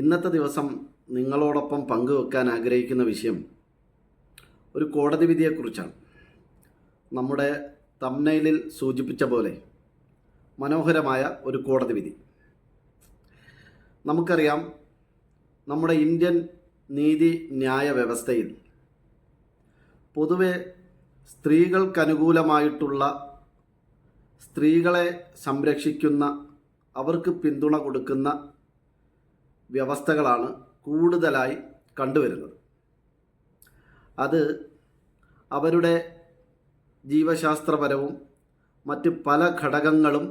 ഇന്നത്തെ ദിവസം നിങ്ങളോടൊപ്പം പങ്കുവെക്കാൻ ആഗ്രഹിക്കുന്ന വിഷയം ഒരു കോടതി വിധിയെക്കുറിച്ചാണ്. നമ്മുടെ തമ്നയിലിൽ സൂചിപ്പിച്ച പോലെ മനോഹരമായ ഒരു കോടതി വിധി. നമുക്കറിയാം നമ്മുടെ ഇന്ത്യൻ നീതി ന്യായ വ്യവസ്ഥയിൽ പൊതുവെ സ്ത്രീകൾക്കനുകൂലമായിട്ടുള്ള സ്ത്രീകളെ സംരക്ഷിക്കുന്ന അവർക്ക് പിന്തുണ കൊടുക്കുന്ന വ്യവസ്ഥകളാണ് കൂടുതലായി കണ്ടുവരുന്നത്. അത് അവരുടെ ജീവശാസ്ത്രപരവും മറ്റ് പല ഘടകങ്ങളും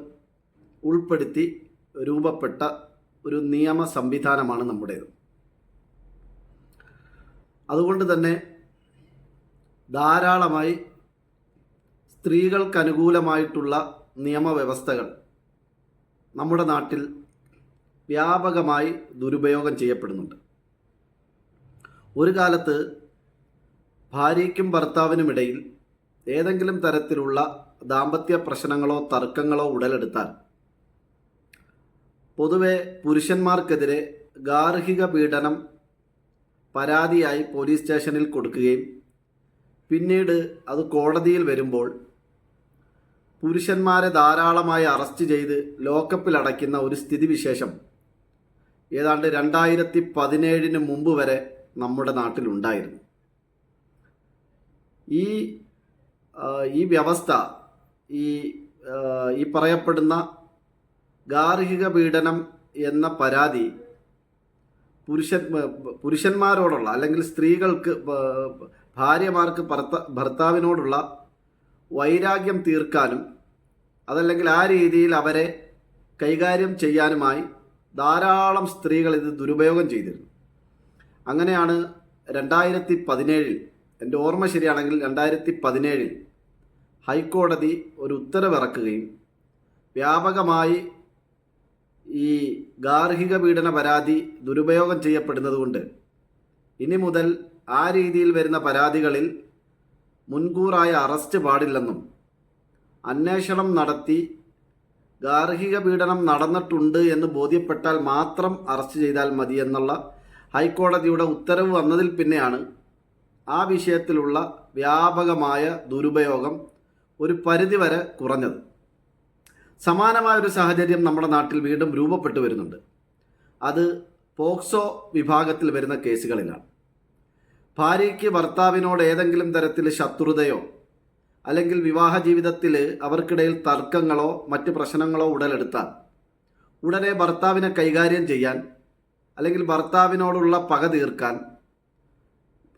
ഉൾപ്പെടുത്തി രൂപപ്പെട്ട ഒരു നിയമ സംവിധാനമാണ് നമ്മുടേത്. അതുകൊണ്ട് തന്നെ ധാരാളമായി സ്ത്രീകൾക്കനുകൂലമായിട്ടുള്ള നിയമവ്യവസ്ഥകൾ നമ്മുടെ നാട്ടിൽ വ്യാപകമായി ദുരുപയോഗം ചെയ്യപ്പെടുന്നുണ്ട്. ഒരു കാലത്ത് ഭാര്യയ്ക്കും ഭർത്താവിനുമിടയിൽ ഏതെങ്കിലും തരത്തിലുള്ള ദാമ്പത്യ പ്രശ്നങ്ങളോ തർക്കങ്ങളോ ഉടലെടുത്താൽ പൊതുവെ പുരുഷന്മാർക്കെതിരെ ഗാർഹിക പീഡനം പരാതിയായി പോലീസ് സ്റ്റേഷനിൽ കൊടുക്കുകയും പിന്നീട് അത് കോടതിയിൽ വരുമ്പോൾ പുരുഷന്മാരെ ധാരാളമായി അറസ്റ്റ് ചെയ്ത് ലോക്കപ്പിൽ അടയ്ക്കുന്ന ഒരു സ്ഥിതിവിശേഷം ഏതാണ്ട് രണ്ടായിരത്തി പതിനേഴിന് മുമ്പ് വരെ നമ്മുടെ നാട്ടിലുണ്ടായിരുന്നു. ഈ ഈ വ്യവസ്ഥ ഈ ഈ പറയപ്പെടുന്ന ഗാർഹിക പീഡനം എന്ന പരാതി പുരുഷ പുരുഷന്മാരോടുള്ള അല്ലെങ്കിൽ സ്ത്രീകൾക്ക് ഭാര്യമാർക്ക് ഭർത്ത ഭർത്താവിനോടുള്ള വൈരാഗ്യം തീർക്കാനും അതല്ലെങ്കിൽ ആ രീതിയിൽ അവരെ കൈകാര്യം ചെയ്യാനുമായി ധാരാളം സ്ത്രീകൾ ഇത് ദുരുപയോഗം ചെയ്തിരുന്നു. അങ്ങനെയാണ് രണ്ടായിരത്തി പതിനേഴിൽ എന്റെ ഓർമ്മ ശരിയാണെങ്കിൽ രണ്ടായിരത്തി പതിനേഴിൽ ഹൈക്കോടതി ഒരു ഉത്തരവിറക്കുകയും വ്യാപകമായി ഈ ഗാർഹിക പീഡന പരാതി ദുരുപയോഗം ചെയ്യപ്പെടുന്നതുകൊണ്ട് ഇനി മുതൽ ആ രീതിയിൽ വരുന്ന പരാതികളിൽ മുൻകൂറായ അറസ്റ്റ് പാടില്ലെന്നും അന്വേഷണം നടത്തി ഗാർഹിക പീഡനം നടന്നിട്ടുണ്ട് എന്ന് ബോധ്യപ്പെട്ടാൽ മാത്രം അറസ്റ്റ് ചെയ്താൽ മതി എന്നുള്ള ഹൈക്കോടതിയുടെ ഉത്തരവ് വന്നതിൽ പിന്നെയാണ് ആ വിഷയത്തിലുള്ള വ്യാപകമായ ദുരുപയോഗം ഒരു പരിധിവരെ കുറഞ്ഞത്. സമാനമായ ഒരു സാഹചര്യം നമ്മുടെ നാട്ടിൽ വീണ്ടും രൂപപ്പെട്ടു വരുന്നുണ്ട്. അത് പോക്സോ വിഭാഗത്തിൽ വരുന്ന കേസുകളിലാണ്. ഭാര്യയ്ക്ക് ഭർത്താവിനോട് ഏതെങ്കിലും തരത്തിൽ ശത്രുതയോ അല്ലെങ്കിൽ വിവാഹ ജീവിതത്തിൽ അവർക്കിടയിൽ തർക്കങ്ങളോ മറ്റ് പ്രശ്നങ്ങളോ ഉടലെടുത്താൽ ഉടനെ ഭർത്താവിനെ കൈകാര്യം ചെയ്യാൻ അല്ലെങ്കിൽ ഭർത്താവിനോടുള്ള പക തീർക്കാൻ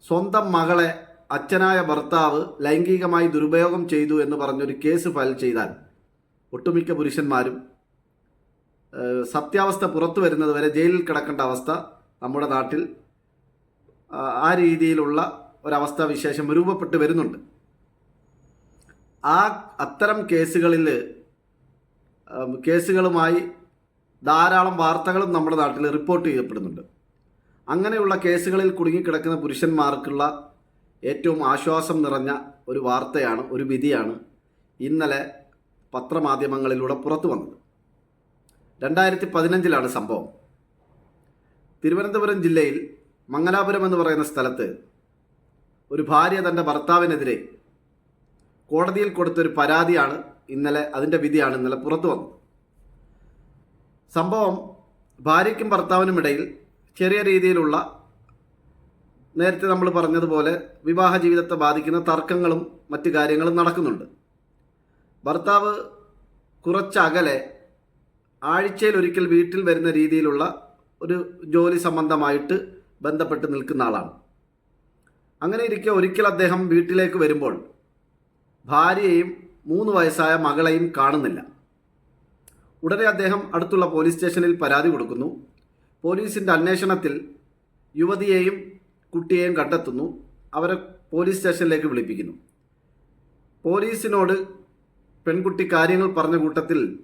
സ്വന്തം മകളെ അച്ഛനായ ഭർത്താവ് ലൈംഗികമായി ദുരുപയോഗം ചെയ്തു എന്ന് പറഞ്ഞൊരു കേസ് ഫയൽ ചെയ്താൽ ഒട്ടുമിക്ക പുരുഷന്മാരും സത്യാവസ്ഥ പുറത്തു വരുന്നത് വരെ ജയിലിൽ കിടക്കേണ്ട അവസ്ഥ നമ്മുടെ നാട്ടിൽ ആ, രീതിയിലുള്ള ഒരവസ്ഥ വിശേഷം രൂപപ്പെട്ട് വരുന്നുണ്ട്. ആ അത്തരം കേസുകളിൽ കേസുകളുമായി ധാരാളം വാർത്തകളും നമ്മുടെ നാട്ടിൽ റിപ്പോർട്ട് ചെയ്യപ്പെടുന്നുണ്ട്. അങ്ങനെയുള്ള കേസുകളിൽ കുടുങ്ങിക്കിടക്കുന്ന പുരുഷന്മാർക്കുള്ള ഏറ്റവും ആശ്വാസം നിറഞ്ഞ ഒരു വാർത്തയാണ് ഒരു വിധിയാണ് ഇന്നലെ പത്രമാധ്യമങ്ങളിലൂടെ പുറത്തു വന്നത്. രണ്ടായിരത്തി പതിനഞ്ചിലാണ് സംഭവം. തിരുവനന്തപുരം ജില്ലയിൽ മംഗലാപുരം എന്ന് പറയുന്ന സ്ഥലത്ത് ഒരു ഭാര്യ തന്റെ ഭർത്താവിനെതിരെ കോടതിയിൽ കൊടുത്തൊരു പരാതിയാണ് ഇന്നലെ അതിന്റെ വിധിയാണ് ഇന്നലെ പുറത്തു വന്നത്. സംഭവം ഭാര്യയ്ക്കും ഭർത്താവിനും ഇടയിൽ ചെറിയ രീതിയിലുള്ള നേരത്തെ നമ്മൾ പറഞ്ഞതുപോലെ വിവാഹ ജീവിതത്തെ ബാധിക്കുന്ന തർക്കങ്ങളും മറ്റു കാര്യങ്ങളും നടക്കുന്നുണ്ട്. ഭർത്താവ് കുറച്ചകലെ ആഴ്ചയിൽ ഒരിക്കൽ വീട്ടിൽ വരുന്ന രീതിയിലുള്ള ഒരു ജോലി സംബന്ധമായിട്ട് ബന്ധപ്പെട്ട് നിൽക്കുന്ന ആളാണ്. അങ്ങനെ ഇരിക്കെ ഒരിക്കൽ അദ്ദേഹം വീട്ടിലേക്ക് വരുമ്പോൾ ഭാര്യയെയും മൂന്ന് വയസ്സായ മകളെയും കാണുന്നില്ല. ഉടനെ അദ്ദേഹം അടുത്തുള്ള പോലീസ് സ്റ്റേഷനിൽ പരാതി കൊടുക്കുന്നു. പോലീസിന്റെ അന്വേഷണത്തിൽ യുവതിയെയും കുട്ടിയെയും കണ്ടെത്തുന്നു. അവരെ പോലീസ് സ്റ്റേഷനിലേക്ക് വിളിപ്പിക്കുന്നു. പോലീസിനോട് പെൺകുട്ടി കാര്യങ്ങൾ പറഞ്ഞ കൂട്ടത്തിൽ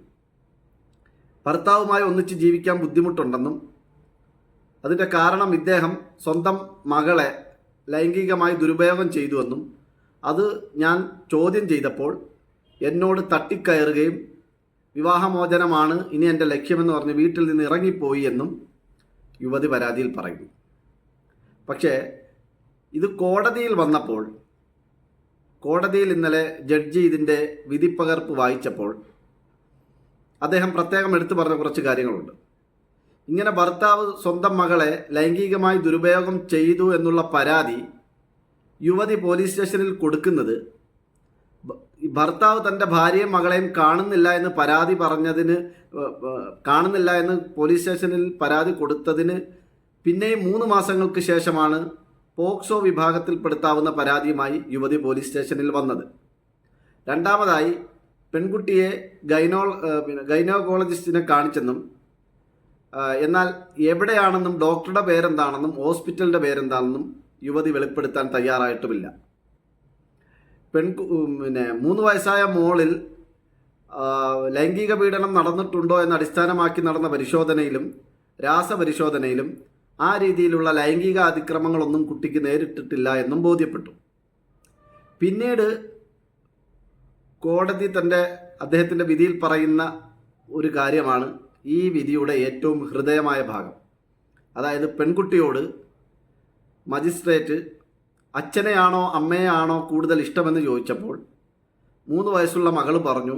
ഭർത്താവുമായി ഒന്നിച്ച് ജീവിക്കാൻ ബുദ്ധിമുട്ടുണ്ടെന്നും അതിന്റെ കാരണം ഇദ്ദേഹം സ്വന്തം മകളെ ലൈംഗികമായി ദുരുപയോഗം ചെയ്തുവെന്നും അത് ഞാൻ ചോദ്യം ചെയ്തപ്പോൾ എന്നോട് തട്ടിക്കയറുകയും വിവാഹമോചനമാണ് ഇനി എന്റെ ലക്ഷ്യമെന്ന് പറഞ്ഞ് വീട്ടിൽ നിന്ന് ഇറങ്ങിപ്പോയി എന്നും യുവതി പരാതിയിൽ പറയുന്നു. പക്ഷേ ഇത് കോടതിയിൽ വന്നപ്പോൾ കോടതിയിൽ ഇന്നലെ ജഡ്ജി ഇതിന്റെ വിധിപ്പകർപ്പ് വായിച്ചപ്പോൾ അദ്ദേഹം പ്രത്യേകം എടുത്തു പറഞ്ഞ കുറച്ച് കാര്യങ്ങളുണ്ട്. ഇങ്ങനെ ഭർത്താവ് സ്വന്തം മകളെ ലൈംഗികമായി ദുരുപയോഗം ചെയ്തു എന്നുള്ള പരാതി യുവതി പോലീസ് സ്റ്റേഷനിൽ കൊടുക്കുന്നത് ഭർത്താവ് തന്റെ ഭാര്യയും മകളെയും കാണുന്നില്ല എന്ന് പരാതി പറഞ്ഞതിന് കാണുന്നില്ല എന്ന് പോലീസ് സ്റ്റേഷനിൽ പരാതി കൊടുത്തതിന് പിന്നെയും മൂന്ന് മാസങ്ങൾക്ക് ശേഷമാണ് പോക്സോ വിഭാഗത്തിൽപ്പെടുത്താവുന്ന പരാതിയുമായി യുവതി പോലീസ് സ്റ്റേഷനിൽ വന്നത്. രണ്ടാമതായി പെൺകുട്ടിയെ ഗൈനോ ഗൈനോകോളജിസ്റ്റിനെ കാണിച്ചെന്നും എന്നാൽ എവിടെയാണെന്നും ഡോക്ടറുടെ പേരെന്താണെന്നും ഹോസ്പിറ്റലിന്റെ പേരെന്താണെന്നും യുവതി വെളിപ്പെടുത്താൻ തയ്യാറായിട്ടുമില്ല. പെൺകു പിന്നെ മൂന്ന് വയസ്സായ മോളിൽ ലൈംഗിക പീഡനം നടന്നിട്ടുണ്ടോ എന്ന് അടിസ്ഥാനമാക്കി നടന്ന പരിശോധനയിലും രാസപരിശോധനയിലും ആ രീതിയിലുള്ള ലൈംഗിക അതിക്രമങ്ങളൊന്നും കുട്ടിക്ക് നേരിട്ടിട്ടില്ല എന്നും ബോധ്യപ്പെട്ടു. പിന്നീട് കോടതി തന്റെ അദ്ദേഹത്തിന്റെ വിധിയിൽ പറയുന്ന ഒരു കാര്യമാണ് ഈ വിധിയുടെ ഏറ്റവും ഹൃദയമായ ഭാഗം. അതായത് പെൺകുട്ടിയോട് മജിസ്ട്രേറ്റ് അച്ഛനെയാണോ അമ്മയെയാണോ കൂടുതൽ ഇഷ്ടമെന്ന് ചോദിച്ചപ്പോൾ മൂന്ന് വയസ്സുള്ള മകൾ പറഞ്ഞു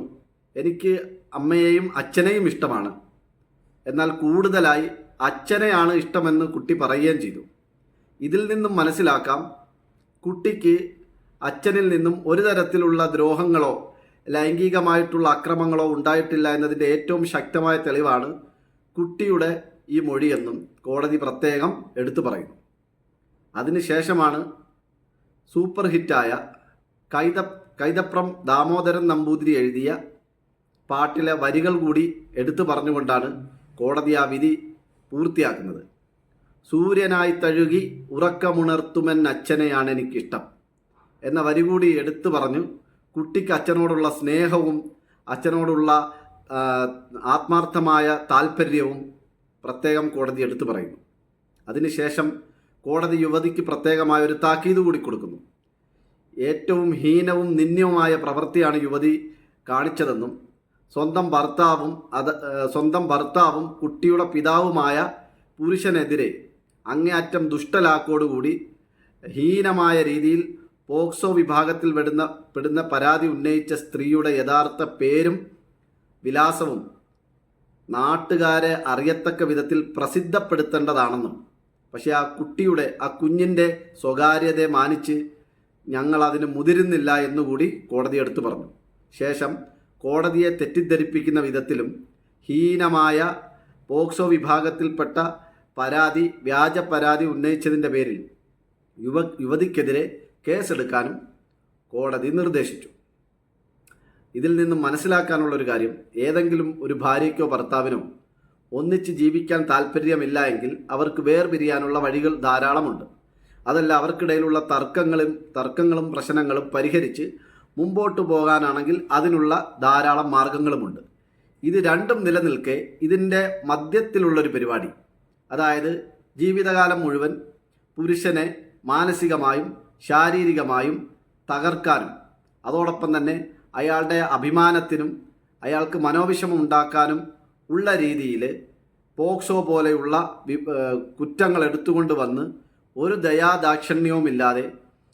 എനിക്ക് അമ്മയെയും അച്ഛനെയും ഇഷ്ടമാണ്. എന്നാൽ കൂടുതലായി അച്ഛനെയാണ് ഇഷ്ടമെന്ന് കുട്ടി പറയുകയും ചെയ്തു. ഇതിൽ നിന്നും മനസ്സിലാക്കാം കുട്ടിക്ക് അച്ഛനിൽ നിന്നും ഒരു തരത്തിലുള്ള ദ്രോഹങ്ങളോ ലൈംഗികമായിട്ടുള്ള അക്രമങ്ങളോ ഉണ്ടായിട്ടില്ല എന്നതിന്റെ ഏറ്റവും ശക്തമായ തെളിവാണ് കുട്ടിയുടെ ഈ മൊഴിയെന്നും കോടതി പ്രത്യേകം എടുത്തു പറയുന്നു. അതിനുശേഷമാണ് സൂപ്പർ ഹിറ്റായ കൈത കൈതപ്രം ദാമോദരൻ നമ്പൂതിരി എഴുതിയ പാട്ടിലെ വരികൾ കൂടി എടുത്തു പറഞ്ഞുകൊണ്ടാണ് കോടതി ആ വിധി പൂർത്തിയാക്കുന്നത്. സൂര്യനായി തഴുകി ഉറക്കമുണർത്തുമെൻ അച്ഛനെയാണ് എനിക്കിഷ്ടം എന്ന വരി കൂടി എടുത്തു പറഞ്ഞു കുട്ടിക്ക് അച്ഛനോടുള്ള സ്നേഹവും അച്ഛനോടുള്ള ആത്മാർത്ഥമായ താല്പര്യവും പ്രത്യേകം കോടതി എടുത്തു പറയുന്നു. അതിനുശേഷം കോടതി യുവതിക്ക് പ്രത്യേകമായ ഒരു താക്കീത് കൂടി കൊടുക്കുന്നു. ഏറ്റവും ഹീനവും നിന്ദ്യവുമായ പ്രവൃത്തിയാണ് യുവതി കാണിച്ചതെന്നും സ്വന്തം ഭർത്താവും അത് സ്വന്തം ഭർത്താവും കുട്ടിയുടെ പിതാവുമായ പുരുഷനെതിരെ അങ്ങേയറ്റം ദുഷ്ടലാക്കോടുകൂടി ഹീനമായ രീതിയിൽ പോക്സോ വിഭാഗത്തിൽ പെടുന്ന പെടുന്ന പരാതി ഉന്നയിച്ച സ്ത്രീയുടെ യഥാർത്ഥ പേരും വിലാസവും നാട്ടുകാരെ അറിയത്തക്ക വിധത്തിൽ പ്രസിദ്ധപ്പെടുത്തേണ്ടതാണെന്നും പക്ഷേ ആ കുട്ടിയുടെ ആ കുഞ്ഞിന്റെ സ്വകാര്യതയെ മാനിച്ച് ഞങ്ങൾ അതിന് മുതിരുന്നില്ല എന്നുകൂടി കോടതി എടുത്തു പറഞ്ഞു. ശേഷം കോടതിയെ തെറ്റിദ്ധരിപ്പിക്കുന്ന വിധത്തിലും ഹീനമായ പോക്സോ വിഭാഗത്തിൽപ്പെട്ട പരാതി വ്യാജ പരാതി ഉന്നയിച്ചതിന്റെ പേരിൽ യുവ യുവതിക്കെതിരെ കേസെടുക്കാനും കോടതി നിർദ്ദേശിച്ചു. ഇതിൽ നിന്നും മനസ്സിലാക്കാനുള്ള ഒരു കാര്യം ഏതെങ്കിലും ഒരു ഭാര്യയ്ക്കോ ഭർത്താവിനോ ഒന്നിച്ച് ജീവിക്കാൻ താല്പര്യമില്ല എങ്കിൽ അവർക്ക് വേർപിരിയാനുള്ള വഴികൾ ധാരാളമുണ്ട്. അതല്ല അവർക്കിടയിലുള്ള തർക്കങ്ങളും തർക്കങ്ങളും പ്രശ്നങ്ങളും പരിഹരിച്ച് മുമ്പോട്ട് പോകാനാണെങ്കിൽ അതിനുള്ള ധാരാളം മാർഗങ്ങളുമുണ്ട്. ഇത് രണ്ടും നിലനിൽക്കെ ഇതിന്റെ മധ്യത്തിലുള്ളൊരു പരിപാടി. അതായത് ജീവിതകാലം മുഴുവൻ പുരുഷനെ മാനസികമായും ശാരീരികമായും തകർക്കാനും അതോടൊപ്പം തന്നെ അയാളുടെ അഭിമാനത്തിനും അയാൾക്ക് മനോവിഷമം ഉണ്ടാക്കാനും ഉള്ള രീതിയിൽ പോക്സോ പോലെയുള്ള കുറ്റങ്ങൾ എടുത്തുകൊണ്ട് വന്ന് ഒരു ദയാദാക്ഷിണ്യവുമില്ലാതെ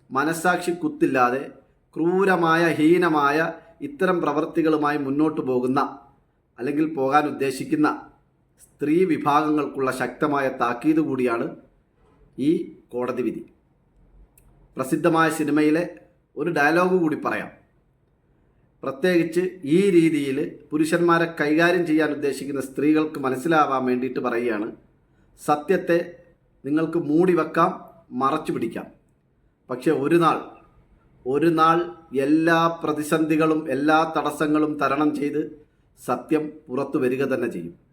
മനസാക്ഷി കുത്തില്ലാതെ ക്രൂരമായ ഹീനമായ ഇത്തരം പ്രവൃത്തികളുമായി മുന്നോട്ട് പോകുന്ന അല്ലെങ്കിൽ പോകാൻ ഉദ്ദേശിക്കുന്ന സ്ത്രീ വിഭാഗങ്ങൾക്കുള്ള ശക്തമായ താക്കീത് കൂടിയാണ് ഈ കോടതി വിധി. പ്രസിദ്ധമായ സിനിമയിലെ ഒരു ഡയലോഗ് കൂടി പറയാം. പ്രത്യേകിച്ച് ഈ രീതിയിൽ പുരുഷന്മാരെ കൈകാര്യം ചെയ്യാൻ ഉദ്ദേശിക്കുന്ന സ്ത്രീകൾക്ക് മനസ്സിലാവാൻ വേണ്ടിയിട്ട് പറയുകയാണ്. സത്യത്തെ നിങ്ങൾക്ക് മൂടി വെക്കാം മറച്ചു പിടിക്കാം. പക്ഷെ ഒരു നാൾ ഒരു നാൾ എല്ലാ പ്രതിസന്ധികളും എല്ലാ തടസ്സങ്ങളും തരണം ചെയ്ത് സത്യം പുറത്തു വരിക തന്നെ ചെയ്യും.